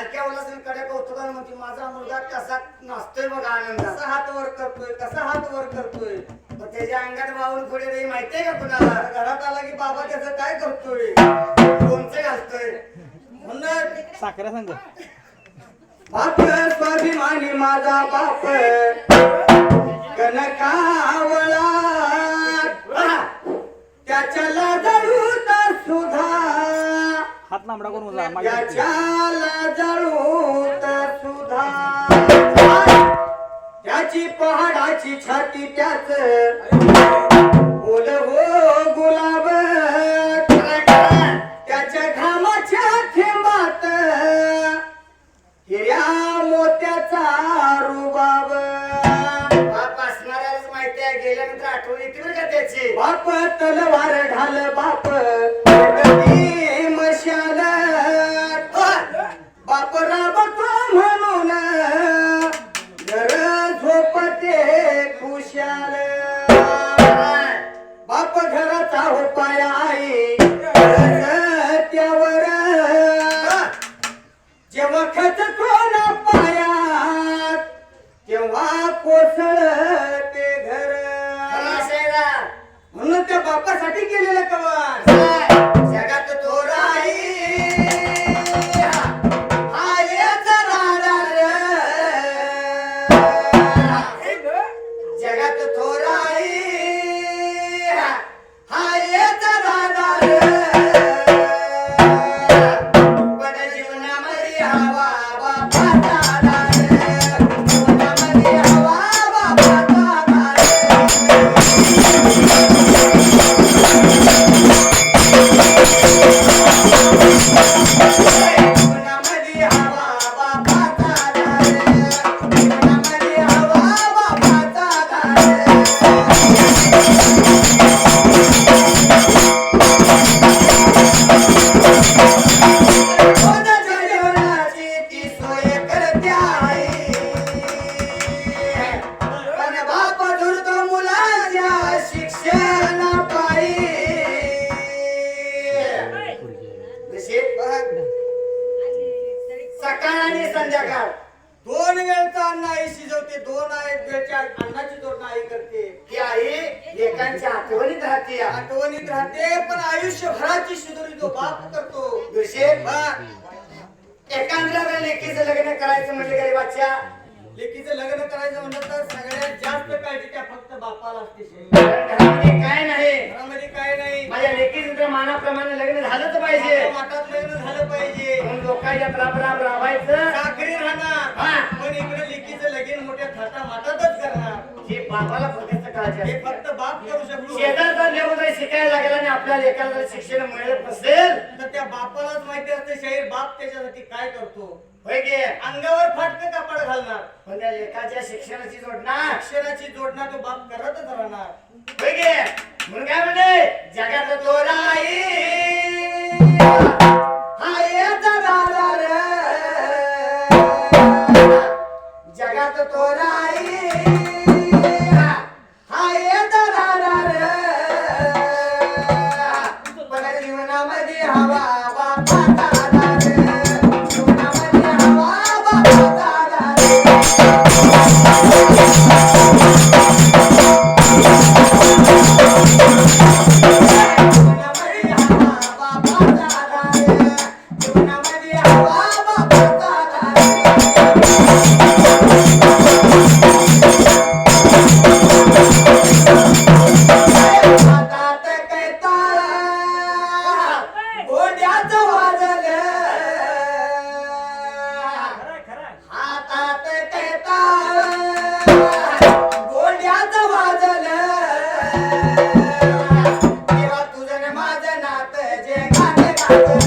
हलक्या उल्हासाने कडे कौतुकाने म्हणते माझा मुलगा कसा नाचतोय बघा आनंदात. कसा हात वर करतोय कसा हात वर करतोय? मग त्याच्या अंगात वाहून पुढे नाही माहितीये का कुणाला? घरात आला की बाबा त्याचं काय करतोय? लोणचं घालतोय. म्हणून साखऱ्या संघ बाप स्वाभिमानी माझा बाप लांबडा करून सुधा. त्याची पहाडाची छाती त्याच. बोल हो गुलाब त्याच्या घामाच्या थेंबात. हिऱ्या मोत्याचा रुबाब. बाप असणाऱ्यालाच माहिती आहे गेल्यानंतर आठवण येते बरं का त्याची? बाप तलवार ढाल बाप घराचा हो पाया आई त्यावर. जेव्हा खच कोण पायात तेव्हा कोसळ ते घर ना? म्हणून त्या बापासाठी केलेलं कवच सकाळ आणि संध्याकाळ. दोन वेळचा अन्न आई शिजवते दोन आहेत वेळच्या अन्नाची जोडणं आई करते. ती आई एकांच्या आठवणीत राहते. आठवणीत राहते पण आयुष्यभराची शिदोरी तो बाप करतो दुसरे बा, एकांद्राला लेकीचं लग्न करायचं म्हणजे गरीबाच्या लेकीचं लग्न करायचं म्हणलं तर सगळ्यात जास्त काळजी त्या फक्त बापाला असते काय नाही. मानाप्रमाणे लग्न झालंच पाहिजे. लग्न झालं पाहिजे. म्हणून लोकांच्या राब राब राबायचं. साखरी. राहणार. पण इकडे लेकीचं लगीन मोठ्या थाटा माटातच करणार. हे बाबाला फक्त काळजी हे असते. फक्त बाप करू शकतो. शेजारचा लेकरू जर शिकायला लागला आणि आपल्या लेकराला जर शिक्षण मिळत नसेल तर त्या बापालाच माहिती असते शाहीर बाप त्याच्यासाठी काय करतो? होय की? अंगावर फाटकं कापड घालणार. पण त्या लेखाच्या शिक्षणाची जोडणार अक्षराची जोडणा तो बाप करतच राहणार. होय की? म्हणून काय जगात तो तेव्हा तुझं जे गाणं गातं.